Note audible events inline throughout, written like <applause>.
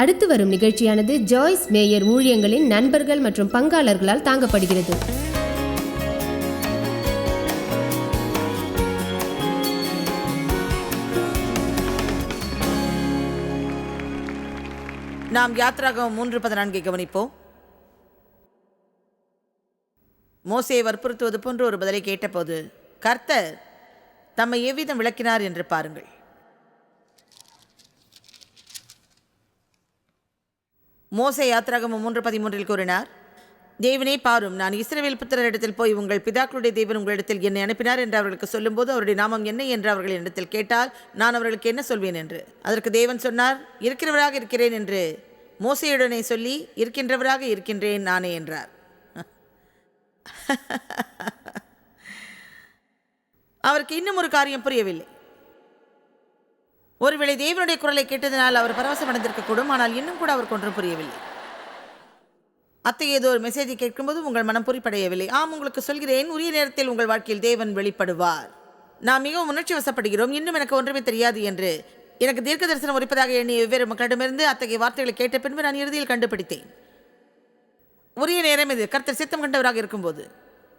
அடுத்து வரும் நிகழ்ச்சியானது ஜாய்ஸ் மேயர் ஊழியங்களின் நண்பர்கள் மற்றும் பங்காளர்களால் தாங்கப்படுகிறது. நாம் யாத்ராகம் மூன்று பதினான்கை கவனிப்போம். மோசையை வற்புறுத்துவது போன்ற ஒரு பதிலை கேட்டபோது கர்த்தர் தம்மை எவ்விதம் விளக்கினார் என்று பாருங்கள். மோசை யாத்ராகமம் மூன்று பதிமூன்றில் கூறினார் தேவனே பாரும் நான் இஸ்ரேவேல் புத்திரரிடத்தில் போய் உங்கள் பிதாக்களுடைய தேவன் உங்களிடத்தில் என்னை அனுப்பினார் என்று அவர்களுக்கு சொல்லும்போது அவருடைய நாமம் என்ன என்று அவர்கள் என்னிடத்தில் கேட்டால் நான் அவர்களுக்கு என்ன சொல்வேன் என்று. அதற்கு தேவன் சொன்னார் இருக்கிறவராக இருக்கிறேன் என்று. மோசையுடனே சொல்லி இருக்கின்றவராக இருக்கின்றேன் நானே என்றார். <laughs> அவருக்கு இன்னும் ஒரு காரியம் புரியவில்லை. ஒருவேளை தேவனுடைய குரலை கேட்டதினால் அவர் பரவசம் அடைந்திருக்கக்கூடும் ஆனால் இன்னும் கூட அவருக்கு ஒன்றும் புரியவில்லை. அத்தகைய ஏதோ ஒரு மெசேஜை கேட்கும்போது உங்கள் மனம் பொறிப்படையவில்லை. ஆம் உங்களுக்கு சொல்கிறேன் உரிய நேரத்தில் உங்கள் வாழ்க்கையில் தேவன் வெளிப்படுவார். நாம் மிகவும் உணர்ச்சி வசப்படுகிறோம் இன்னும் எனக்கு ஒன்றுமே தெரியாது என்று. எனக்கு தீர்க்க தரிசனம் உரிப்பதாக எண்ணிய வெவ்வேறு மக்களிடமிருந்து அத்தகைய வார்த்தைகளை கேட்ட பின்பு நான் இறுதியில் கண்டுபிடித்தேன். உரிய நேரம் இது கர்த்தர் சித்தம் கண்டவராக இருக்கும்போது.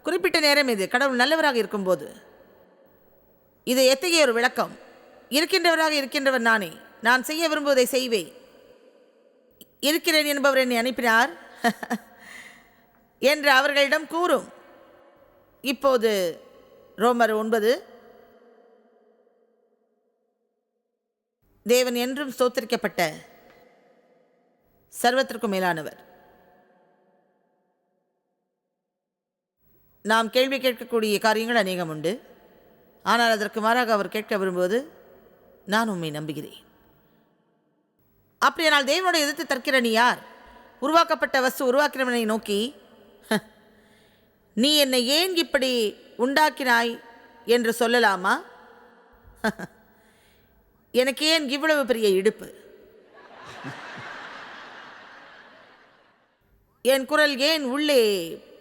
குறிப்பிட்ட நேரம் இது கடவுள் நல்லவராக இருக்கும்போது. இது எத்தகைய ஒரு விளக்கம்? இருக்கின்றவராக இருக்கின்றவர் நானே. நான் செய்ய விரும்புவதை செய்வேன் இருக்கிறேன் என்பவர் என்னை அனுப்பினார். என்று அவர்களிடம் கூறும். இப்போது ரோமர் ஒன்பது. தேவன் என்றும் ஸ்தோத்திரிக்கப்பட்ட சர்வத்திற்கும் மேலானவர். நாம் கேள்வி கேட்கக்கூடிய காரியங்கள் அநேகம் உண்டு ஆனால் அதற்கு மாறாக அவர் கேட்க விரும்புவது நான் உண்மை நம்புகிறேன். அப்படியானால் தேவனோட எதிர்த்து தற்கிற நீ யார்? உருவாக்கப்பட்ட வஸ்து உருவாக்கினவனை நோக்கி நீ என்னை ஏன் இப்படி உண்டாக்கினாய் என்று சொல்லலாமா? <laughs> எனக்கு ஏன் இவ்வளவு பெரிய இடுப்பு? <laughs> என் குரல் ஏன் உள்ளே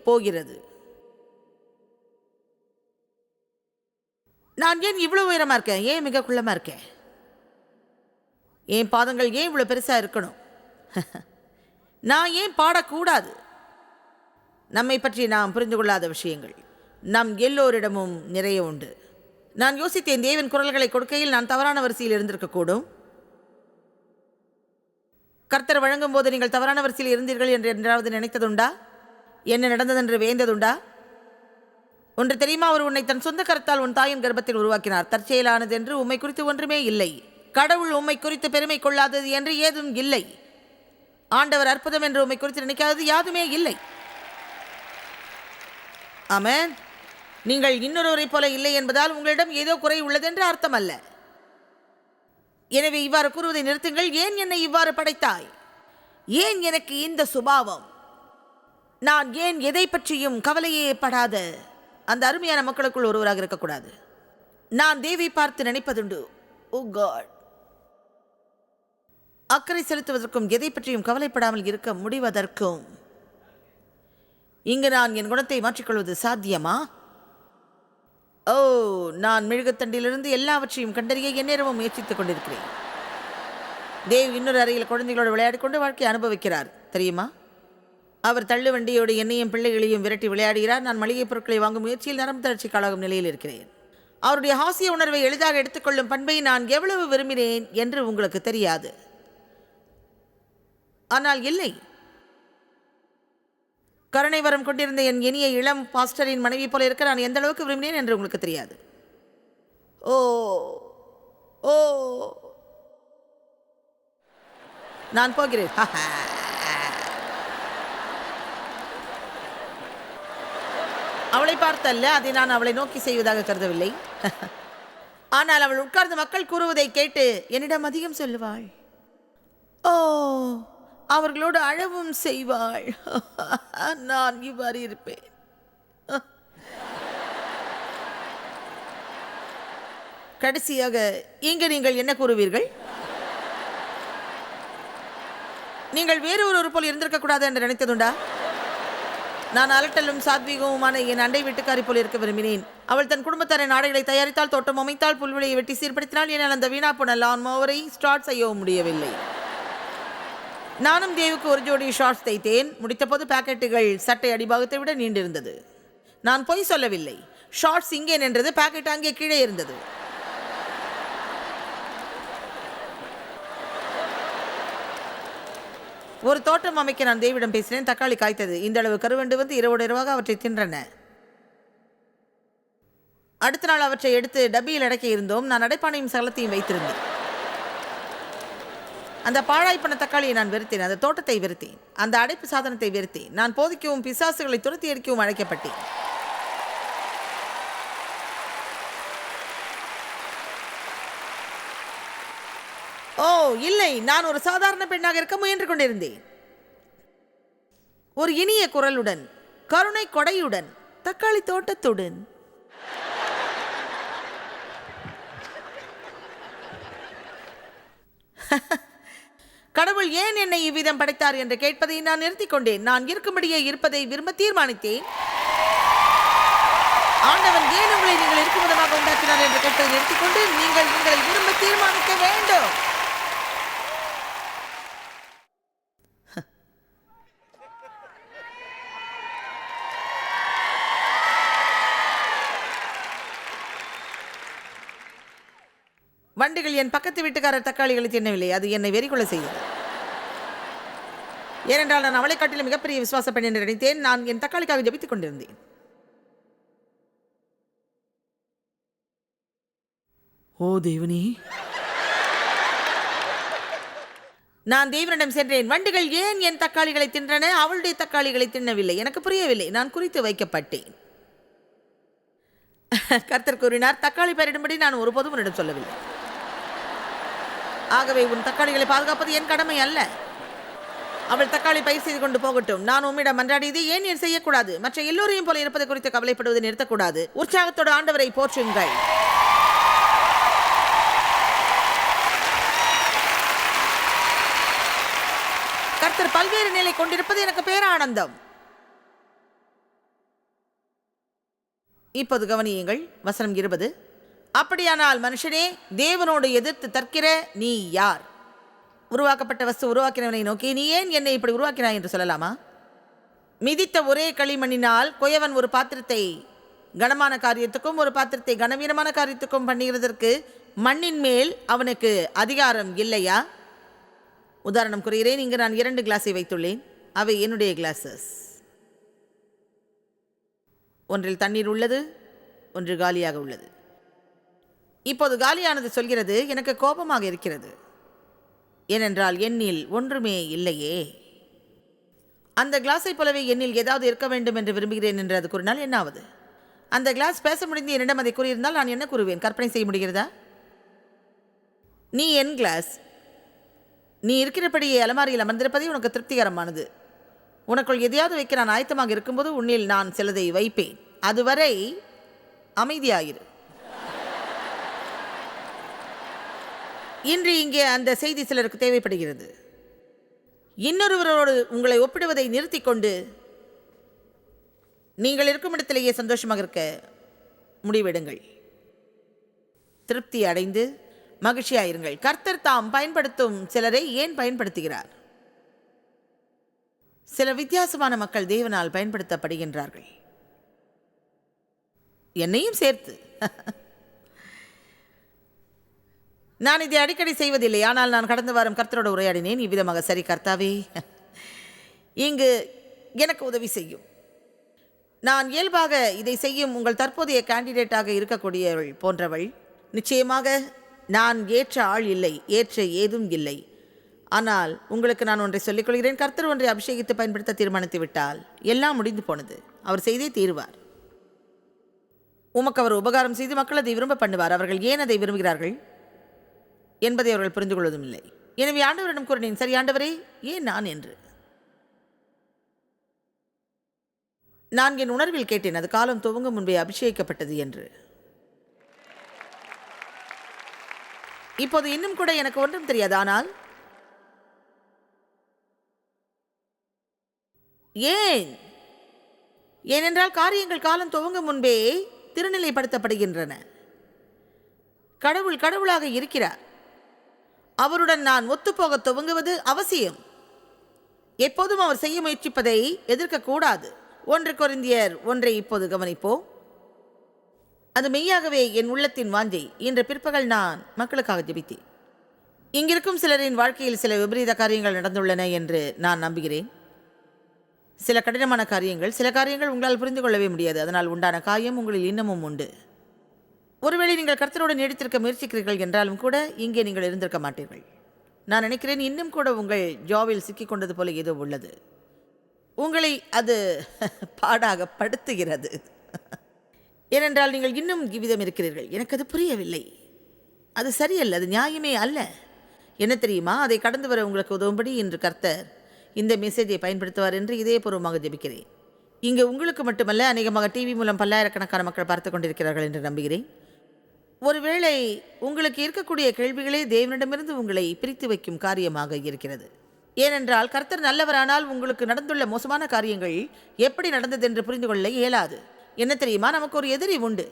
போகிறது? நான் ஏன் இவ்வளவு உயரமாக இருக்கேன்? ஏன் மிக குள்ளமாக இருக்கேன்? என் பாதங்கள் ஏன் இவ்வளோ பெருசாக இருக்கணும்? <laughs> நான் ஏன் பாடக்கூடாது? நம்மை பற்றி நாம் புரிந்து கொள்ளாத விஷயங்கள். நம் எல்லோரிடமும் நிறைய உண்டு. நான் யோசித்தேன் தேவன் குரல்களை கொடுக்கையில் நான் தவறான வரிசையில் இருந்திருக்கக்கூடும் கர்த்தர் வழங்கும் போது நீங்கள் தவறான வரிசையில் இருந்தீர்கள் என்று என்றாவது நினைத்ததுண்டா? என்ன நடந்ததென்று வேந்ததுண்டா? ஒன்று தெரியுமா? அவர் உன்னை தன் சொந்த கருத்தால் உன் தாயின் கர்ப்பத்தில் உருவாக்கினார். தற்செயலானது என்று உம்மை குறித்து ஒன்றுமே இல்லை. கடவுள் உம்மை குறித்து பெருமை கொள்ளாதது என்று ஏதும் இல்லை. ஆண்டவர் அற்புதம் என்று உம்மை குறித்து நினைக்காதது யாதுமே இல்லை. ஆமென். நீங்கள் இன்னொருவரைப் போல இல்லை என்பதால் உங்களிடம் ஏதோ குறை உள்ளதென்று அர்த்தம் அல்ல எனவே இவ்வாறு கூறுவதை நிறுத்துங்கள். ஏன் என்னை இவ்வாறு படைத்தாய்? ஏன் எனக்கு இந்த சுபாவம்? நான் ஏன் எதை பற்றியும் கவலையே படாத? அந்த அருமையான மக்களுக்குள் ஒருவராக இருக்கக்கூடாது. நான் தேவி பார்த்து நினைப்பதுண்டு. Oh God. அக்கறை செலுத்துவதற்கும் எதை பற்றியும் கவலைப்படாமல் இருக்க முடிவதற்கும். இங்கு நான் என் குணத்தை மாற்றிக்கொள்வது சாத்தியமா? ஓ நான் மெழுகுத்தண்டிலிருந்து எல்லாவற்றையும் கண்டறிய எந்நேரமும் முயற்சித்துக் கொண்டிருக்கிறேன். தேவ் இன்னொரு அறையில் குழந்தைகளோடு விளையாடிக்கொண்டு கொண்டு வாழ்க்கையை அனுபவிக்கிறார் தெரியுமா? அவர் தள்ளு வண்டியோடு என்னையும் பிள்ளைகளையும் விரட்டி விளையாடுகிறார். நான் மளிகைப் பொருட்களை வாங்கும் முயற்சியில் நரம்பு தளர்ச்சி காலாகும் நிலையில் இருக்கிறேன். அவருடைய ஹாஸ்ய உணர்வை எளிதாக எடுத்துக்கொள்ளும் பண்பை நான் எவ்வளவு விரும்பினேன் என்று உங்களுக்கு தெரியாது. ஆனால் இல்லை. கருணை வரம் கொண்டிருந்த என் இனிய இளம் பாஸ்டரின் மனைவி போல இருக்க நான் எந்த அளவுக்கு விரும்பினேன் என்று உங்களுக்கு தெரியாது. ஓ ஓ. நான் போகிறேன். <laughs> அவளை பார்த்தல்ல அதை நான் அவளை நோக்கி செய்வதாக கருதவில்லை. <laughs> ஆனால் அவள் உட்கார்ந்து மக்கள் கூறுவதை கேட்டு என்னிடம் அதிகம் சொல்லுவாள். ஓ. அவர்களோடு அழவும் செய்வாள். <laughs> நான் இவ்வாறு இருப்பேன். கடைசியாக இங்கு நீங்கள் என்ன கூறுவீர்கள்? நீங்கள் வேறு ஒருவர் போல் இருந்திருக்க கூடாது என்று நினைத்ததுண்டா? நான் அலட்டலும் சாத்வீகவுமான என் அண்டை வீட்டுக்காரி போல் இருக்க விரும்பினேன். அவள் தன் குடும்பத்தாரின் ஆடைகளை தயாரித்தால் தோட்டம் அமைத்தால் புல்வெளியை வெட்டி சீர்படுத்தினால் என்னால் அந்த வீணா போன லான் மோவரை ஸ்டார்ட் செய்யவும் முடியவில்லை. நானும் தேவுக்கு ஒரு ஜோடி ஷார்ட்ஸ் தைத்தேன். முடித்தபோது பாக்கெட்டுகள் சட்டை அடிபாகத்தை விட நீண்டிருந்தது. நான் பொய் சொல்லவில்லை. ஷார்ட்ஸ் இங்கே நின்றது பாக்கெட் அங்கே கீழே இருந்தது. ஒரு தோட்டம் அமைக்க நான் தேவிடம் பேசினேன். தக்காளி காய்த்தது. இந்த அளவு கருவண்டு வந்து இரவோடு இரவாக அவற்றை தின்றன. அடுத்த நாள் அவற்றை எடுத்து டப்பியில் அடக்கி இருந்தோம். நான் அடைப்பானையும் சகலத்தையும் வைத்திருந்தேன். அந்த பாழாய்ப்பன தக்காளியை நான் வெறுத்தேன் அந்த தோட்டத்தை வெறுத்தேன் அந்த அடைப்பு சாதனத்தை வெறுத்தேன் நான் போதிக்கவும் பிசாசுகளை துரத்தி அடிக்கவும் அழைக்கப்பட்டேன். ஓ இல்லை நான் ஒரு சாதாரண பெண்ணாக இருக்க முயன்று கொண்டிருந்தேன். ஒரு இனிய குரலுடன் கருணை கொடையுடன் தக்காளி தோட்டத்துடன். <laughs> கடவுள் ஏன் என்னை இவ்விதம் படைத்தார் என்று கேட்பதை நான் நிறுத்திக் கொண்டேன். நான் இருக்கும்படியே இருப்பதை விரும்ப தீர்மானித்தேன். ஆண்டவன் ஏன் உங்களை நீங்கள் இருக்கும் விதமாக உண்டாக்கினார் என்று கேட்டதை நிறுத்திக் கொண்டு நீங்கள் உங்களை விரும்ப தீர்மானிக்க வேண்டும். வண்டுகள் என் பக்கத்து வீட்டுக்காரர் தக்காளிகளை தின்னவில்லை. அது என்னை வெறிகொள்ள செய்தது. ஏனென்றால் நான் அவளை காட்டிலும் மிகப்பெரிய விசுவாச பெண் என்று நினைத்தேன். நான் என் தக்காளிக்காக ஜெபித்துக் கொண்டிருந்தேன். ஓ தேவனே. நான் தேவனிடம் சென்றேன். வண்டுகள் ஏன் என் தக்காளிகளை தின்றன? அவளுடைய தக்காளிகளை தின்னவில்லை. எனக்கு புரியவில்லை. நான் குறித்து வைக்கப்பட்டேன். கர்த்தர் கூறினார் தக்காளி பயிரிடும்படி நான் ஒருபோதும் உன்னிடம் சொல்லவில்லை. ஆகவே உன் தக்காளிகளை பாதுகாப்பது என் கடமை அல்ல. அவள் தக்காளி பயிர் செய்து கொண்டு போகட்டும். நான் உம்மிடம் மன்றாடியது ஏன் என் செய்யக்கூடாது? மற்ற எல்லோரையும் போல இருப்பது குறித்து கவலைப்படுவதை நிறுத்தக்கூடாது. உற்சாகத்தோடு ஆண்டவரை போற்றுங்கள். கர்த்தர் பல்வேறு நிலை கொண்டிருப்பது எனக்கு பேரானந்தம். இப்போது கவனியுங்கள். வசனம் இருபது. அப்படியானால் மனுஷனே தேவனோடு எதிர்த்து தற்கிற நீ யார்? உருவாக்கப்பட்ட வஸ்து உருவாக்கினவனை நோக்கி நீ ஏன் என்னை இப்படி உருவாக்கினாய்? என்று சொல்லலாமா? மிதித்த ஒரே களிமண்ணினால் குயவன் ஒரு பாத்திரத்தை கனமான காரியத்துக்கும் ஒரு பாத்திரத்தை கனவீனமான காரியத்துக்கும் பண்ணுகிறதற்கு மண்ணின் மேல் அவனுக்கு அதிகாரம் இல்லையா? உதாரணம் கூறுகிறேன் இங்கு நான் இரண்டு கிளாஸை வைத்துள்ளேன். அவை என்னுடைய கிளாஸஸ் ஒன்றில் தண்ணீர் உள்ளது ஒன்று காலியாக உள்ளது. இப்போது காலியானது சொல்கிறது எனக்கு கோபமாக இருக்கிறது. ஏனென்றால் எண்ணில் ஒன்றுமே இல்லையே. அந்த கிளாஸைப் போலவே எண்ணில் ஏதாவது இருக்க வேண்டும் என்று விரும்புகிறேன் என்று அது கூறினால் என்னாவது? அந்த கிளாஸ் பேச முடிந்து என்னிடம் அதை கூறியிருந்தால் நான் என்ன கூறுவேன்? கற்பனை செய்ய முடிகிறதா? நீ என் கிளாஸ். நீ இருக்கிறபடியே அலமாரியில் அமர்ந்திருப்பதே உனக்கு திருப்திகரமானது. உனக்குள் எதையாவது வைக்க நான் ஆயத்தமாக இருக்கும்போது உன்னில் நான் சிலதை வைப்பேன். அதுவரை அமைதியாயிரு. இன்று இங்கே அந்த செய்தி சிலருக்கு தேவைப்படுகிறது. இன்னொருவரோடு உங்களை ஒப்பிடுவதை நிறுத்தி கொண்டு நீங்கள் இருக்கும் இடத்திலேயே சந்தோஷமாக இருக்க முடிவெடுங்கள். திருப்தி அடைந்து மகிழ்ச்சியாயிருங்கள் கர்த்தர் தாம் பயன்படுத்தும் சிலரை ஏன் பயன்படுத்துகிறார்? சில வித்தியாசமான மக்கள் தேவனால் பயன்படுத்தப்படுகின்றார்கள். என்னையும் சேர்த்து. நான் இதை அடிக்கடி செய்வதில்லை. ஆனால் நான் கடந்த வாரம் கர்த்தரோட உரையாடினேன். இவ்விதமாக சரி கர்த்தாவே இங்கு எனக்கு உதவி செய்யும். நான் இயல்பாக இதை செய்யும் உங்கள் தற்போதைய கேண்டிடேட்டாக இருக்கக்கூடியவள் போன்றவள். நிச்சயமாக நான் ஏற்ற ஆள் இல்லை ஏற்ற ஏதும் இல்லை. ஆனால் உங்களுக்கு நான் ஒன்றை சொல்லிக்கொள்கிறேன் கர்த்தர் ஒன்றை அபிஷேகித்து பயன்படுத்த தீர்மானித்து விட்டால் எல்லாம் முடிந்து போனது. அவர் செய்தே தீருவார். உமக்கு அவர் உபகாரம் செய்து மக்கள் அதை விரும்ப பண்ணுவார். அவர்கள் ஏன் அதை விரும்புகிறார்கள்? என்பதை அவர்கள் புரிந்து கொள்வதும் இல்லை எனவே ஆண்டவரிடம் கூறினேன் சரி ஆண்டவரே ஏன் நான் என்று? நான் என் உணர்வில் கேட்டேன் அது காலம் துவங்கும் முன்பே அபிஷேகிக்கப்பட்டது என்று. இப்போது இன்னும் கூட எனக்கு ஒன்றும் தெரியாது ஆனால் ஏன்? ஏனென்றால் காரியங்கள் காலம் துவங்கும் முன்பே திருநிலைப்படுத்தப்படுகின்றன. கடவுள் கடவுளாக இருக்கிறார். அவருடன் நான் ஒத்துப்போக துவங்குவது அவசியம். எப்போதும் அவர் செய்ய முயற்சிப்பதை எதிர்க்கக்கூடாது. ஒன்று கொரிந்தியர் ஒன்றை இப்போது கவனிப்போம். அது மெய்யாகவே என் உள்ளத்தின் வாஞ்சை. இன்று பிற்பகல் நான் மக்களுக்காக ஜெபித்தேன். இங்கிருக்கும் சிலரின் வாழ்க்கையில் சில விபரீத காரியங்கள் நடந்துள்ளன என்று நான் நம்புகிறேன். சில கடினமான காரியங்கள் சில காரியங்கள் உங்களால் புரிந்து கொள்ளவே முடியாது. அதனால் உண்டான காயம் உங்களில் இன்னமும் உண்டு. ஒருவேளை நீங்கள் கர்த்தருடன் நீடித்திருக்க முயற்சிக்கிறீர்கள் என்றாலும் கூட இங்கே நீங்கள் இருந்திருக்க மாட்டீர்கள். நான் நினைக்கிறேன் இன்னும் கூட உங்கள் ஜாவில் சிக்கிக்கொண்டது போல ஏதோ உள்ளது. உங்களை அது <laughs> பாடாக படுத்துகிறது. ஏனென்றால் நீங்கள் இன்னும் இவ்விதம் இருக்கிறீர்கள். எனக்கு அது புரியவில்லை. அது சரியல்ல அது நியாயமே அல்ல. என்ன தெரியுமா? அதை கடந்து வர உங்களுக்கு உதவும்படி இன்று கர்த்தர் இந்த மெசேஜை பயன்படுத்துவார் என்று இதயபூர்வமாக ஜெபிக்கிறேன். இங்கே உங்களுக்கு மட்டுமல்ல அநேகமாக டிவி மூலம் பல்லாயிரக்கணக்கான மக்கள் பார்த்து கொண்டிருக்கிறார்கள் என்று நம்புகிறேன். ஒருவேளை உங்களுக்கு இருக்கக்கூடிய கேள்விகளே தேவனிடமிருந்து உங்களை பிரித்து வைக்கும் காரியமாக இருக்கிறது. ஏனென்றால் கர்த்தர் நல்லவரானால் உங்களுக்கு நடந்துள்ள மோசமான காரியங்கள் எப்படி நடந்தது என்று புரிந்து கொள்ள இயலாது. என்ன தெரியுமா? நமக்கு ஒரு எதிரி உண்டு.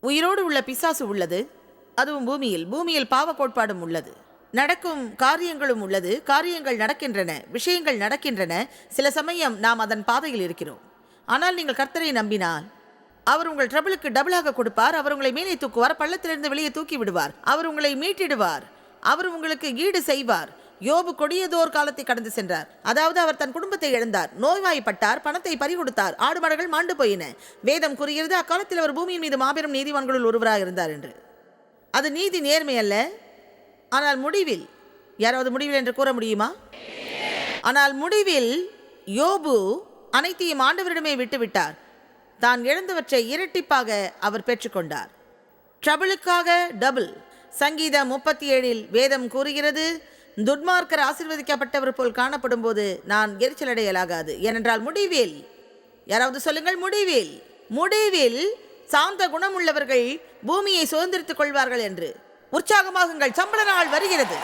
உயிரோடு உள்ள பிசாசு உள்ளது. அதுவும் பூமியில். பூமியில் பாவ கோட்பாடும் உள்ளது. நடக்கும் காரியங்களும் உள்ளது. காரியங்கள் நடக்கின்றன. விஷயங்கள் நடக்கின்றன. சில சமயம் நாம் அதன் பாதையில் இருக்கிறோம். ஆனால் நீங்கள் கர்த்தரை நம்பினால் அவர் உங்கள் ட்ரபிளுக்கு டபுளாக கொடுப்பார். அவர் உங்களை மேலே தூக்குவார். பள்ளத்திலிருந்து வெளியே தூக்கி விடுவார். அவர் உங்களை மீட்டிடுவார். அவர் உங்களுக்கு ஈடு செய்வார். யோபு கொடியதோர் காலத்தை கடந்து சென்றார். அதாவது அவர் தன் குடும்பத்தை இழந்தார். நோய்வாய்ப்பட்டார். பணத்தை பறிகொடுத்தார். ஆடு மாடுகள் மாண்டு போயின. வேதம் கூறுகிறது அக்காலத்தில் அவர் பூமியின் மீது மாபெரும் நீதிவான்களுள் ஒருவராக இருந்தார் என்று. அது நீதி நேர்மை அல்ல. ஆனால் முடிவில் யாராவது முடிவில் என்று கூற முடியுமா? ஆனால் முடிவில் யோபு அனைத்தையும் ஆண்டவரிடமே விட்டுவிட்டார். தான் இழந்தவற்றை இரட்டிப்பாக அவர் பெற்றுக்கொண்டார். ட்ரபிளுக்காக டபுள். சங்கீதம் முப்பத்தி ஏழில் வேதம் கூறுகிறது துர்மார்க்கர் ஆசிர்வதிக்கப்பட்டவர் போல் காணப்படும் போது நான் எரிச்சலடையலாகாது. ஏனென்றால் முடிவில் யாராவது சொல்லுங்கள் முடிவில் முடிவில் சாந்த குணமுள்ளவர்கள் பூமியை சுதந்திரித்துக் கொள்வார்கள் என்று. உற்சாகமாகுங்கள் சம்பள நாள் வருகிறது.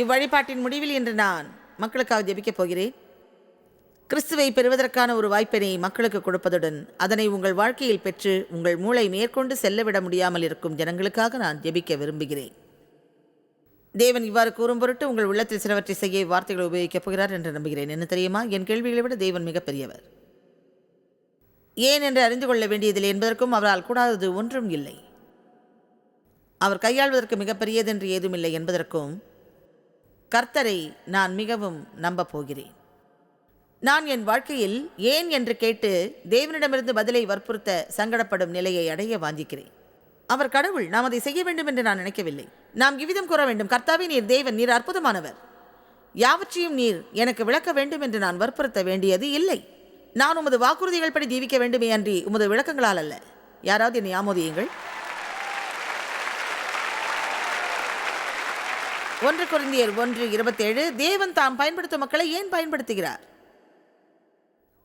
இவ்வழிபாட்டின் முடிவில் இன்று நான் மக்களுக்காக ஜெபிக்கப் போகிறேன். கிறிஸ்துவை பெறுவதற்கான ஒரு வாய்ப்பினை மக்களுக்கு கொடுப்பதுடன் அதனை உங்கள் வாழ்க்கையில் பெற்று உங்கள் மூளை மேற்கொண்டு செல்லவிட முடியாமல் இருக்கும் ஜனங்களுக்காக நான் ஜெபிக்க விரும்புகிறேன். தேவன் இவ்வாறு கூறும் பொருட்டு உங்கள் உள்ளத்தில் சிலவற்றை செய்ய வார்த்தைகளை உபயோகிக்கப் போகிறார் என்று நம்புகிறேன். என்ன தெரியுமா? என் கேள்விகளை விட தேவன் மிகப்பெரியவர் ஏன் என்று அறிந்து கொள்ள வேண்டியதில்லை என்பதற்கும் அவரால் கூடாதது ஒன்றும் இல்லை. அவர் கையாள்வதற்கு மிகப்பெரியதென்று ஏதுமில்லை என்பதற்கும் கர்த்தரை நான் மிகவும் நம்ப போகிறேன் நான் என் வாழ்க்கையில் ஏன் என்று கேட்டு தேவனிடமிருந்து பதிலை வற்புறுத்த சங்கடப்படும் நிலையை அடைய வாஞ்சிக்கிறேன். அவர் கடவுள் நாம் அதை செய்ய வேண்டும் என்று நான் நினைக்கவில்லை. நாம் இவ்விதம் கூற வேண்டும் கர்த்தாவே நீர் தேவன் நீர் அற்புதமானவர். யாவற்றையும் நீர் எனக்கு விளக்க வேண்டும் என்று நான் வற்புறுத்த வேண்டியது இல்லை. நான் உமது வாக்குறுதிகள் படி ஜீவிக்க வேண்டுமே அன்றி உமது விளக்கங்களால் அல்ல. யாராவது என்னை ஆமோதியுங்கள். ஒன்று குருந்தியர் ஒன்று இருபத்தேழு தேவன் தாம் பயன்படுத்தும் மக்களை ஏன் பயன்படுத்துகிறார்?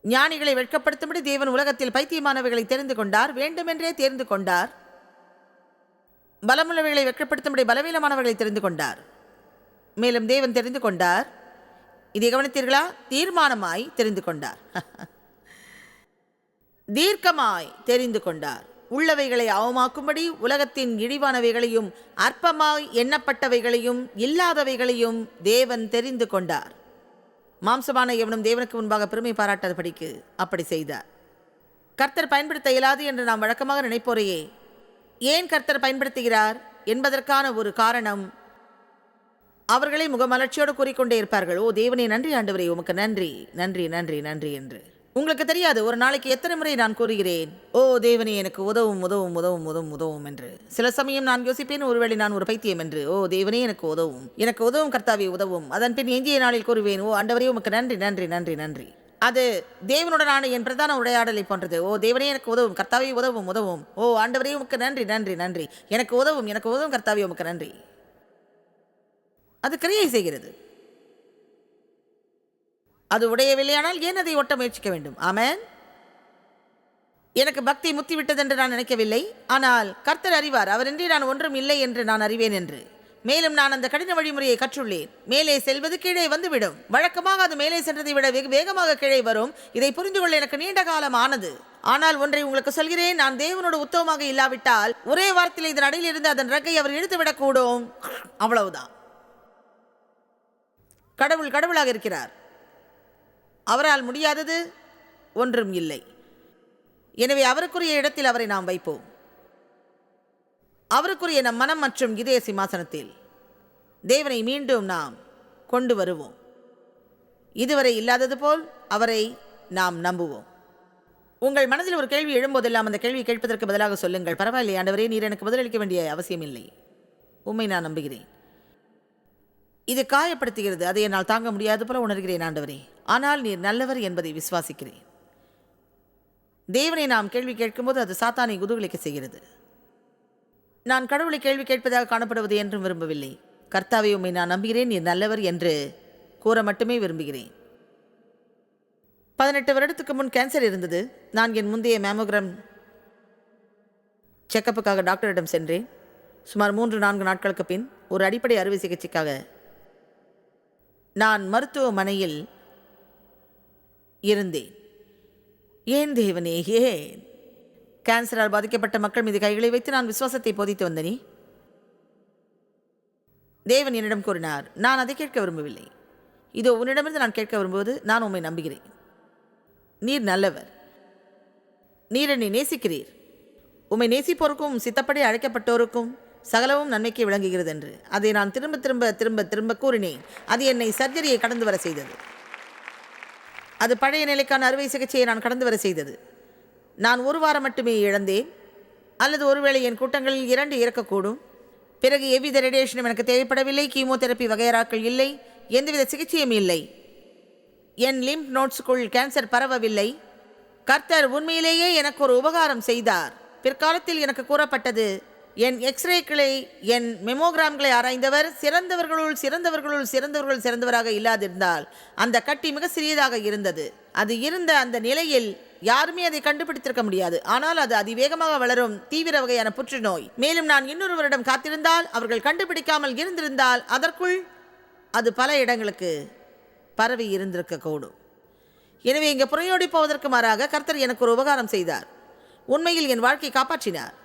ஞானிகளை வெட்கப்படுத்தும்படி தேவன் உலகத்தில் பைத்தியமானவைகளை தெரிந்து கொண்டார் வேண்டுமென்றே தேர்ந்து கொண்டார். பலமுள்ளவைகளை வெட்கப்படுத்தும்படி பலவீனமானவர்களை தெரிந்து கொண்டார். மேலும் தேவன் தெரிந்து கொண்டார். இதை கவனித்தீர்களா? தீர்மானமாய் தெரிந்து கொண்டார். <laughs> தீர்க்கமாய் தெரிந்து கொண்டார். உள்ளவைகளை அவமாக்கும்படி உலகத்தின் இழிவானவைகளையும் அற்பமாய் எண்ணப்பட்டவைகளையும் இல்லாதவைகளையும் தேவன் தெரிந்து கொண்டார். மாம்சமான எவனும் தேவனுக்கு முன்பாக பெருமை பாராட்டாதபடிக்கு அப்படி செய்தார். கர்த்தர் பயன்படுத்த இயலாது என்று நாம் வழக்கமாக நினைப்போரையே. ஏன் கர்த்தர் பயன்படுத்துகிறார் என்பதற்கான ஒரு காரணம் அவர்களை முகமலர்ச்சியோடு கூறிக்கொண்டே இருப்பார்கள். ஓ தேவனே நன்றி ஆண்டவரே உமக்கு நன்றி நன்றி நன்றி நன்றி என்று. உங்களுக்கு தெரியாது ஒரு நாளைக்கு எத்தனை முறை நான் கூறுகிறேன்? ஓ தேவனே எனக்கு உதவும் உதவும் உதவும் உதவும் உதவும் என்று. சில சமயம் நான் யோசிப்பேன் ஒருவேளை நான் ஒரு பைத்தியம் என்று. ஓ தேவனே எனக்கு உதவும். எனக்கு உதவும் கர்த்தாவே உதவும். அதன் பின் எஞ்சிய நாளில் கூறுவேன் ஓ அண்டவரே உமக்கு நன்றி நன்றி நன்றி நன்றி. அது தேவனுடனான என் பிரதான உரையாடலை போன்றது. ஓ தேவனே எனக்கு உதவும் கர்த்தாவே உதவும் உதவும். ஓ ஆண்டவரே உமக்கு நன்றி நன்றி நன்றி. எனக்கு உதவும் எனக்கு உதவும் கர்த்தாவே உமக்கு நன்றி. அது கிரியை செய்கிறது. அது உடையவில்லையானால் ஏன் அதை ஒட்ட முயற்சிக்க வேண்டும்? ஆமேன். எனக்கு பக்தி முத்தி விட்டதென்று நான் நினைக்கவில்லை. ஆனால் கர்த்தர் அறிவார் அவரின்றி நான் ஒன்றும் இல்லை என்று நான் அறிவேன் என்று. மேலும் நான் அந்த கடின வழிமுறையை கற்றுள்ளேன். மேலே செல்வது கீழே வந்துவிடும். வழக்கமாக அது மேலே சென்றதை விட வெகு வேகமாக கீழே வரும். இதை புரிந்து கொள்ள எனக்கு நீண்ட காலம் ஆனது. ஆனால் ஒன்றை உங்களுக்கு சொல்கிறேன் நான் தேவனோட உத்தவமாக இல்லாவிட்டால் ஒரே வாரத்தில் இதன் அடையில் இருந்து அதன் ரக்கை அவர் இழுத்து விடக்கூடும். அவ்வளவுதான். கடவுள் கடவுளாக இருக்கிறார். அவரால் முடியாதது ஒன்றும் இல்லை. எனவே அவருக்குரிய இடத்தில் அவரை நாம் வைப்போம். அவருக்குரிய நம் மனம் மற்றும் இதய சிம்மாசனத்தில் தேவனை மீண்டும் நாம் கொண்டு வருவோம். இதுவரை இல்லாதது போல் அவரை நாம் நம்புவோம். உங்கள் மனதில் ஒரு கேள்வி எழும்போதெல்லாம் அந்த கேள்வியை கேட்பதற்கு பதிலாக சொல்லுங்கள். பரவாயில்லை ஆண்டவரே நீர் எனக்கு பதிலளிக்க வேண்டிய அவசியம் இல்லை உண்மை நான் நம்புகிறேன். இது காயப்படுத்துகிறது. அதை என்னால் தாங்க முடியாது போல உணர்கிறேன் ஆண்டவரே. ஆனால் நீர் நல்லவர் என்பதை விசுவாசிக்கிறேன். தேவனை நாம் கேள்வி கேட்கும்போது அது சாத்தானை குதூகலிக்க செய்கிறது. நான் கடவுளை கேள்வி கேட்பதாக காணப்படுவது என்றும் விரும்பவில்லை. கர்த்தாவை உண்மை நான் நம்புகிறேன் நீர் நல்லவர் என்று கூற மட்டுமே விரும்புகிறேன். பதினெட்டு வருடத்துக்கு முன் கேன்சர் இருந்தது. நான் என் முந்தைய மேமோகிராம் செக்கப்புக்காக டாக்டரிடம் சென்றேன். சுமார் மூன்று நான்கு நாட்களுக்கு பின் ஒரு அடிப்படை அறுவை சிகிச்சைக்காக நான் மருத்துவமனையில் இருந்தேன். ஏன் தேவனே ஏன்? கேன்சரால் பாதிக்கப்பட்ட மக்கள் மீது கைகளை வைத்து நான் விசுவாசத்தை போதித்து வந்தனே? தேவன் என்னிடம் கூறினார் நான் அதை கேட்க விரும்பவில்லை. இதோ உன்னிடமிருந்து நான் கேட்க விரும்புவது நான் உம்மை நம்புகிறேன். நீர் நல்லவர். நீர் என்னை நேசிக்கிறீர். உம்மை நேசிப்போருக்கும் சித்தப்படி அழைக்கப்பட்டோருக்கும் சகலவும் நன்மைக்கு விளங்குகிறது என்று அதை நான் திரும்ப திரும்ப திரும்ப திரும்ப கூறினேன். அது என்னை சர்ஜரியை கடந்து வர செய்தது. அது பழைய நிலைக்கான அறுவை சிகிச்சையை நான் கடந்து வர செய்தது. நான் ஒரு வாரம் மட்டுமே இழந்தேன். அல்லது ஒருவேளை என் கூட்டங்களில் இரண்டு இறக்கக்கூடும். பிறகு எவ்வித ரேடியேஷனும் எனக்கு தேவைப்படவில்லை. கீமோதெரப்பி வகையராக்கள் இல்லை. எந்தவித சிகிச்சையும் இல்லை. என் லிம்ப் நோட்ஸுக்குள் கேன்சர் பரவவில்லை. கர்த்தர் உண்மையிலேயே எனக்கு ஒரு உபகாரம் செய்தார். பிற்காலத்தில் எனக்கு கூறப்பட்டது என் எக்ஸ்ரேக்களை என் மெமோகிராம்களை ஆராய்ந்தவர் சிறந்தவர்களுள் சிறந்தவர்களுள் சிறந்தவர்கள் சிறந்தவராக இல்லாதிருந்தால் அந்த கட்டி மிக சிறியதாக இருந்தது. அது இருந்த அந்த நிலையில் யாருமே அதை கண்டுபிடித்திருக்க முடியாது. ஆனால் அது அதிவேகமாக வளரும் தீவிர வகையான புற்றுநோய். மேலும் நான் இன்னொருவரிடம் காத்திருந்தால் அவர்கள் கண்டுபிடிக்காமல் இருந்திருந்தால் அதற்குள் அது பல இடங்களுக்கு பரவி இருந்திருக்கக்கூடும் எனவே இங்கே புறையோடி போவதற்கு மாறாக கர்த்தர் எனக்கு ஒரு உபகாரம் செய்தார். உண்மையில் என் வாழ்க்கையை காப்பாற்றினார்.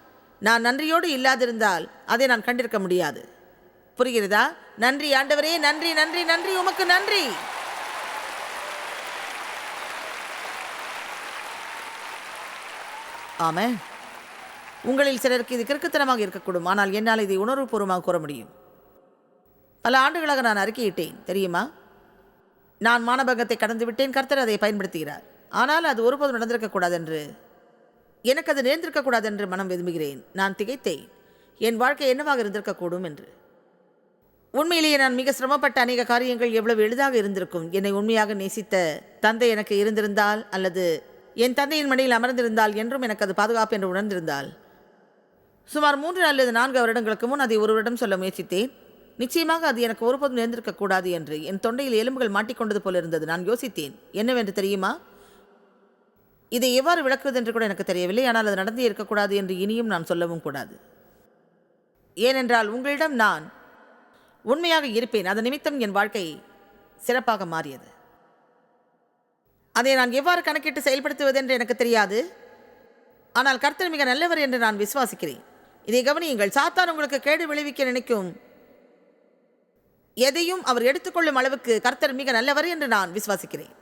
நான் நன்றியோடு இல்லாதிருந்தால் அதை நான் கண்டிருக்க முடியாது. புரிகிறதா? நன்றி ஆண்டவரே நன்றி நன்றி நன்றி உமக்கு நன்றி. ஆமே உங்களில் சிலருக்கு இது கிறுக்குத்தனமாக இருக்கக்கூடும். ஆனால் என்னால் இதை உணர்வுபூர்வமாக கூற முடியும். பல ஆண்டுகளாக நான் அறிக்கையிட்டேன் தெரியுமா? நான் மானபங்கத்தை கடந்து விட்டேன் கர்த்தர் அதை பயன்படுத்துகிறார். ஆனால் அது ஒருபோதும் நடந்திருக்கக்கூடாது என்று எனக்கு அது நேர்ந்திருக்கக்கூடாது என்று மனம் விரும்புகிறேன். நான் திகைத்தேன். என் வாழ்க்கை என்னவாக இருந்திருக்கக்கூடும் என்று. உண்மையிலேயே நான் மிக சிரமப்பட்ட அநேக காரியங்கள் எவ்வளவு எளிதாக இருந்திருக்கும். என்னை உண்மையாக நேசித்த தந்தை எனக்கு இருந்திருந்தால் அல்லது என் தந்தையின் மடியில் அமர்ந்திருந்தால் என்றும் எனக்கு அது பாதுகாப்பு என்று உணர்ந்திருந்தால். சுமார் மூன்று அல்லது நான்கு வருடங்களுக்கு முன் அதை ஒருவரிடம் சொல்ல முயற்சித்தேன். நிச்சயமாக அது எனக்கு ஒருபோதும் நேர்ந்திருக்கக்கூடாது என்று என் தொண்டையில் எலும்புகள் மாட்டிக்கொண்டது போல இருந்தது. நான் யோசித்தேன். என்னவென்று தெரியுமா? இதை எவ்வாறு விளக்குவது என்று கூட எனக்கு தெரியவில்லை. ஆனால் அது நடந்தே இருக்கக்கூடாது என்று இனியும் நான் சொல்லவும் கூடாது. ஏனென்றால் உங்களிடம் நான் உண்மையாக இருப்பேன். அதன் நிமித்தம் என் வாழ்க்கை சிறப்பாக மாறியது. அதை நான் எவ்வாறு கணக்கிட்டு செயல்படுத்துவது என்று எனக்கு தெரியாது. ஆனால் கர்த்தர் மிக நல்லவர் என்று நான் விசுவாசிக்கிறேன். இதை கவனியுங்கள். சாத்தான் உங்களுக்கு கேடு விளைவிக்க நினைக்கும். எதையும் அவர் எடுத்துக்கொள்ளும் அளவுக்கு கர்த்தர் மிக நல்லவர் என்று நான் விசுவாசிக்கிறேன்.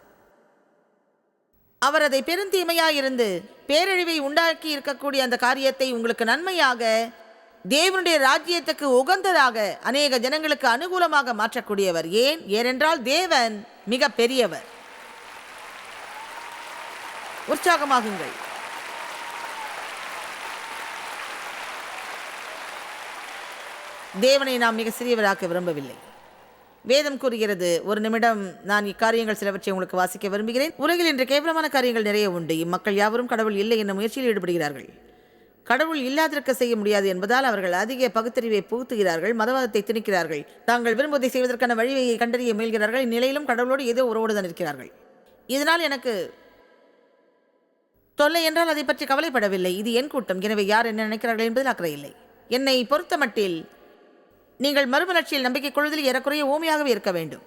அவர் அதை பெருந்தீமையாயிருந்து பேரழிவை உண்டாக்கி இருக்கக்கூடிய அந்த காரியத்தை உங்களுக்கு நன்மையாக தேவனுடைய ராஜ்யத்துக்கு உகந்ததாக அநேக ஜனங்களுக்கு அனுகூலமாக மாற்றக்கூடியவர். ஏன்? ஏனென்றால் தேவன் மிக பெரியவர் உற்சாகமாகுங்கள். தேவனை நாம் மிக சிறியவராக்க விரும்பவில்லை. வேதம் கூறுகிறது. ஒரு நிமிடம் நான் இக்காரியங்கள் சிலவற்றை உங்களுக்கு வாசிக்க விரும்புகிறேன். உலகில் இன்று கேவலமான காரியங்கள் நிறைய உண்டு. இம்மக்கள் யாவரும் கடவுள் இல்லை என்ற முயற்சியில் ஈடுபடுகிறார்கள். கடவுள் இல்லாதிருக்க செய்ய முடியாது என்பதால் அவர்கள் அதிக பகுத்தறிவை புகுத்துகிறார்கள் மதவாதத்தை திணிக்கிறார்கள். தாங்கள் விரும்புவதை செய்வதற்கான வழியை கண்டறிய முயல்கிறார்கள். இந்நிலையிலும் கடவுளோடு ஏதோ உறவோடு தான் இருக்கிறார்கள். இதனால் எனக்கு தொல்லை என்றால் அதை பற்றி கவலைப்படவில்லை. இது என் கூட்டம். எனவே யார் என்ன நினைக்கிறார்கள் என்பதில் அக்கறை இல்லை. என்னை பொறுத்தமட்டில் நீங்கள் மறுமலர்ச்சியில் நம்பிக்கை கொள்வதில் ஏறக்குறைய ஓமையாகவே இருக்க வேண்டும்.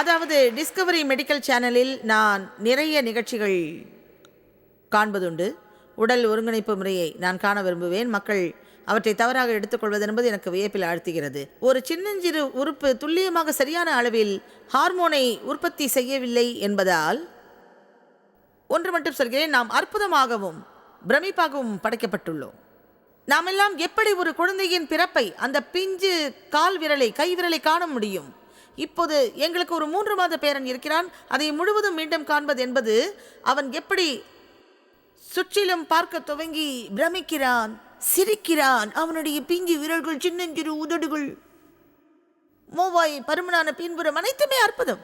அதாவது டிஸ்கவரி மெடிக்கல் சேனலில் நான் நிறைய நிகழ்ச்சிகள் காண்பதுண்டு. உடல் ஒருங்கிணைப்பு முறையை நான் காண விரும்புவேன். மக்கள் அவற்றை தவறாக எடுத்துக்கொள்வது என்பது எனக்கு வியப்பில் ஆழ்த்துகிறது. ஒரு சின்னஞ்சிறு உறுப்பு துல்லியமாக சரியான அளவில் ஹார்மோனை உற்பத்தி செய்யவில்லை என்பதால் ஒன்று மட்டும் சொல்கிறேன். நாம் அற்புதமாகவும் பிரமிப்பாகவும் படைக்கப்பட்டுள்ளோம். நாமெல்லாம் எப்படி ஒரு குழந்தையின் பிறப்பை அந்த பிஞ்சு கால் விரலை கை விரலை காண முடியும்? இப்போது எங்களுக்கு ஒரு மூன்று மாத பேரன் இருக்கிறான். அதை முழுவதும் மீண்டும் காண்பது என்பது அவன் எப்படி சுற்றிலும் பார்க்க துவங்கி பிரமிக்கிறான்? சிரிக்கிறான். அவனுடைய பிஞ்சு விரல்கள் சின்னஞ்சிறு உதடுகள். மோவாய் பருமனான பின்புறம் அனைத்துமே அற்புதம்.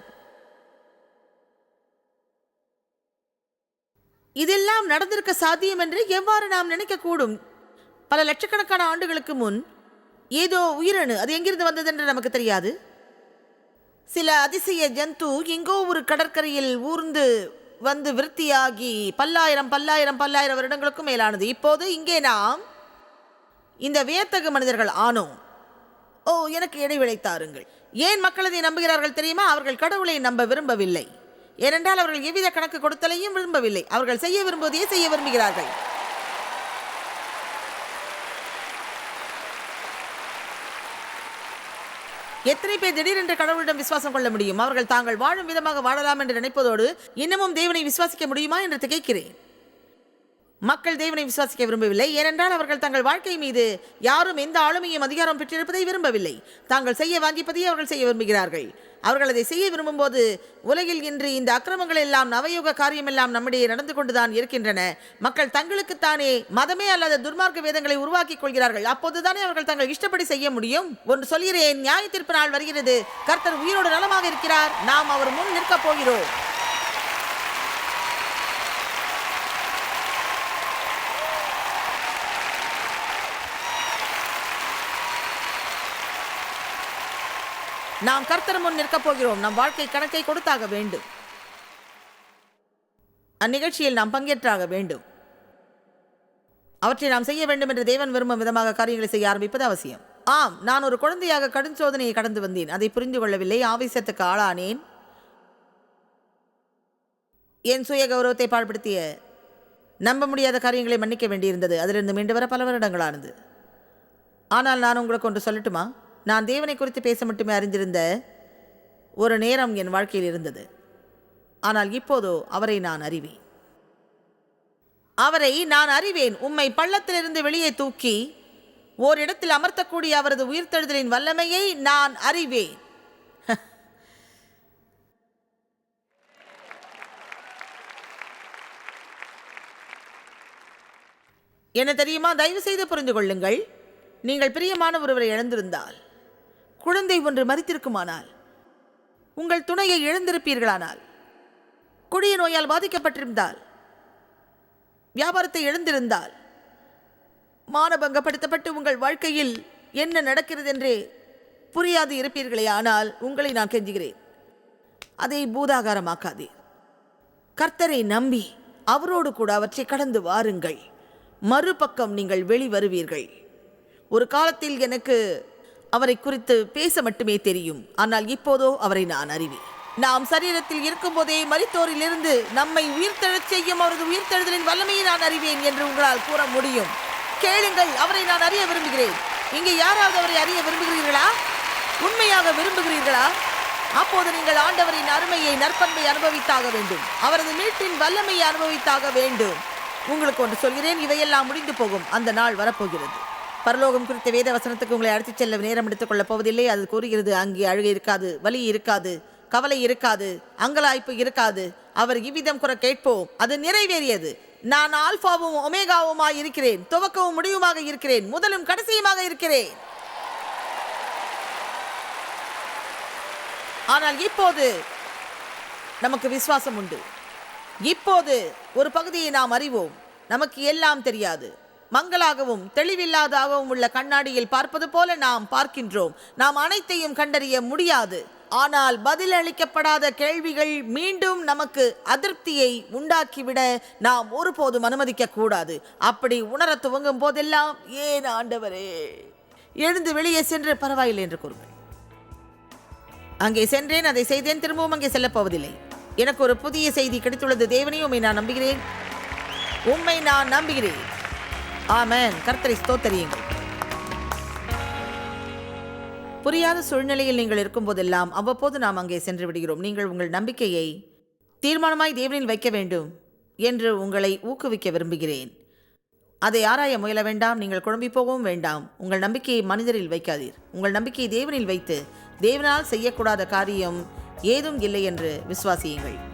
இதெல்லாம் நடந்திருக்க சாத்தியம் என்று எவ்வாறு நாம் நினைக்கக்கூடும்? பல லட்சக்கணக்கான ஆண்டுகளுக்கு முன் ஏதோ உயிரணு அது எங்கிருந்து வந்தது என்று நமக்கு தெரியாது. சில அதிசய ஜந்து எங்கோ ஒரு கடற்கரையில் ஊர்ந்து வந்து விருத்தியாகி பல்லாயிரம் பல்லாயிரம் பல்லாயிரம் வருடங்களுக்கும் மேலானது. இப்போது இங்கே நாம் இந்த வியத்தகு மனிதர்கள் ஆனோம். ஓ எனக்கு இடைவெளி தாருங்கள் ஏன் மக்கள் இதை நம்புகிறார்கள் தெரியுமா? அவர்கள் கடவுளை நம்ப விரும்பவில்லை. ஏனென்றால் அவர்கள் எவ்வித கணக்கு கொடுத்தலையும் விரும்பவில்லை. அவர்கள் செய்ய விரும்புவதையே செய்ய விரும்புகிறார்கள். எத்தனை பேர் திடீரென்று கடவுளிடம் விசுவாசம் கொள்ள முடியும்? அவர்கள் தாங்கள் வாழும் விதமாக வாழலாம் என்று நினைப்பதோடு இன்னமும் தேவனை விசுவாசிக்க முடியுமா என்று திகைக்கிறேன். மக்கள் தேவனை விசுவாசிக்க விரும்பவில்லை. ஏனென்றால் அவர்கள் தங்கள் வாழ்க்கை மீது யாரும் எந்த ஆளுமையும் அதிகாரம் பெற்றிருப்பதை விரும்பவில்லை. தாங்கள் செய்ய வாங்கிப்பதையே அவர்கள் செய்ய விரும்புகிறார்கள். அவர்கள் அதை செய்ய விரும்பும்போது உலகில் இன்று இந்த அக்கிரமங்கள் எல்லாம் நவயுக காரியமெல்லாம் நம்மிடையே நடந்து கொண்டுதான் இருக்கின்றன. மக்கள் தங்களுக்குத்தானே மதமே அல்லது துர்மார்க்க வேதங்களை உருவாக்கிக் கொள்கிறார்கள். அப்போதுதானே அவர்கள் தங்கள் இஷ்டப்படி செய்ய முடியும்? ஒன்று சொல்கிறேன் நியாய தீர்ப்பு நாள் வருகிறது. கர்த்தர் உயிரோடு நலமாக இருக்கிறார். நாம் அவர் முன் நிற்கப் போகிறோம். நாம் கர்த்தர் முன் நிற்கப் போகிறோம். நம் வாழ்க்கை கணக்கை கொடுத்தாக வேண்டும். அந்நிகழ்ச்சியில் நாம் பங்கேற்றாக வேண்டும். அவற்றை நாம் செய்ய வேண்டும் என்று தேவன் விரும்பும் விதமாக காரியங்களை செய்ய ஆரம்பிப்பது அவசியம். ஆம் நான் ஒரு குழந்தையாக கடும் சோதனையை கடந்து வந்தேன். அதை புரிந்து கொள்ளவில்லை. ஆவேசத்துக்கு ஆளானேன். என் சுய கௌரவத்தை பாழ்படுத்திய நம்ப முடியாத காரியங்களை மன்னிக்க வேண்டியிருந்தது. அதிலிருந்து மீண்டு வர பல வருடங்களானது. ஆனால் நான் உங்களுக்கு ஒன்று சொல்லட்டுமா? நான் தேவனை குறித்து பேச மட்டுமே அறிந்திருந்த ஒரு நேரம் என் வாழ்க்கையில் இருந்தது. ஆனால் இப்போதோ அவரை நான் அறிவேன். அவரை நான் அறிவேன். உம்மை பள்ளத்திலிருந்து வெளியே தூக்கி ஓரிடத்தில் அமர்த்தக்கூடிய அவரது உயிர்த்தெழுதலின் வல்லமையை நான் அறிவேன். என்ன தெரியுமா? தயவு செய்து புரிந்து கொள்ளுங்கள். நீங்கள் பிரியமான ஒருவரை இழந்திருந்தால். குழந்தை ஒன்று மறித்திருக்குமானால் உங்கள் துணையை இழந்திருப்பீர்களானால் கொடிய நோயால் பாதிக்கப்பட்டிருந்தால் வியாபாரத்தை இழந்திருந்தால் மானபங்கப்படுத்தப்பட்டு உங்கள் வாழ்க்கையில் என்ன நடக்கிறது என்றே புரியாது இருப்பீர்களே ஆனால் உங்களை நான் கெஞ்சுகிறேன். அதை பூதாகாரமாக்காதே. கர்த்தரை நம்பி அவரோடு கூட அவற்றை கடந்து வாருங்கள். மறுபக்கம் நீங்கள் வெளிவருவீர்கள். ஒரு காலத்தில் எனக்கு அவரை குறித்து பேச மட்டுமே தெரியும். ஆனால் இப்போதோ அவரை நான் அறிவேன். நாம் சரீரத்தில் இருக்கும்போதே மரித்தோரிலிருந்து நம்மை உயிர்த்தெழச் செய்யும் அவரது உயிர்த்தெழுதலின் வல்லமையை நான் அறிவேன் என்று உங்களால் கூற முடியும். கேளுங்கள் அவரை நான் அறிய விரும்புகிறேன். இங்கே யாராவது அவரை அறிய விரும்புகிறீர்களா? உண்மையாக விரும்புகிறீர்களா? அப்போது நீங்கள் ஆண்டவரின் அருமையை நற்பண்பை அனுபவித்தாக வேண்டும். அவரது மீட்டின் வல்லமையை அனுபவித்தாக வேண்டும். உங்களுக்கு ஒன்று சொல்கிறேன் இவையெல்லாம் முடிந்து போகும். அந்த நாள் வரப்போகிறது. பரலோகம் குறித்த வேத வசனத்துக்கு உங்களை அழைத்துச் செல்ல நேரம் எடுத்துக் கொள்ளப் போவதில்லை. அது கூறுகிறது அங்கே அழுகை இருக்காது வலி இருக்காது கவலை இருக்காது அங்கலாய்ப்பு இருக்காது. அவர் இவ்விதம் குறை கேட்போம் அது நிறைவேறியது. நான் ஆல்பாவும் ஒமேகாவுமாய் இருக்கிறேன் துவக்கவும் முடிவுமாக இருக்கிறேன் முதலும் கடைசியுமாக இருக்கிறேன். ஆனால் இப்போது நமக்கு விசுவாசம் உண்டு. இப்போது ஒரு பகுதியை நாம் அறிவோம் நமக்கு எல்லாம் தெரியாது. மங்களாகவும் தெளிவில்லாதாகவும் உள்ள கண்ணாடியில் பார்ப்பது போல நாம் பார்க்கின்றோம். நாம் அனைத்தையும் கண்டறிய முடியாது. ஆனால் பதில் அளிக்கப்படாத கேள்விகள் மீண்டும் நமக்கு அதிருப்தியை உண்டாக்கிவிட நாம் ஒருபோதும் அனுமதிக்க கூடாது அப்படி உணரத் துவங்கும் போதெல்லாம் ஏன் ஆண்டவரே? எழுந்து வெளியே சென்று பரவாயில்லை என்று கூறுங்கள். அங்கே சென்றேன் அதை செய்தேன் திரும்பவும் அங்கே செல்லப் போவதில்லை. எனக்கு ஒரு புதிய செய்தி கிடைத்துள்ளது. தேவனையும் நான் நம்புகிறேன். உண்மை நான் நம்புகிறேன். ஆமென். கர்த்தரை ஸ்தோத்தரியுங்கள். புரியாத சூழ்நிலையில் நீங்கள் இருக்கும்போதெல்லாம் அவ்வப்போது நாம் அங்கே சென்று விடுகிறோம். நீங்கள் உங்கள் நம்பிக்கையை தீர்மானமாய் தேவனில் வைக்க வேண்டும் என்று உங்களை ஊக்குவிக்க விரும்புகிறேன். அதை ஆராய முயல வேண்டாம். நீங்கள் குழம்பி போகவும் வேண்டாம். உங்கள் நம்பிக்கையை மனிதரில் வைக்காதீர். உங்கள் நம்பிக்கையை தேவனில் வைத்து தேவனால் செய்யக்கூடாத காரியம் ஏதும் இல்லை என்று விசுவாசியுங்கள்.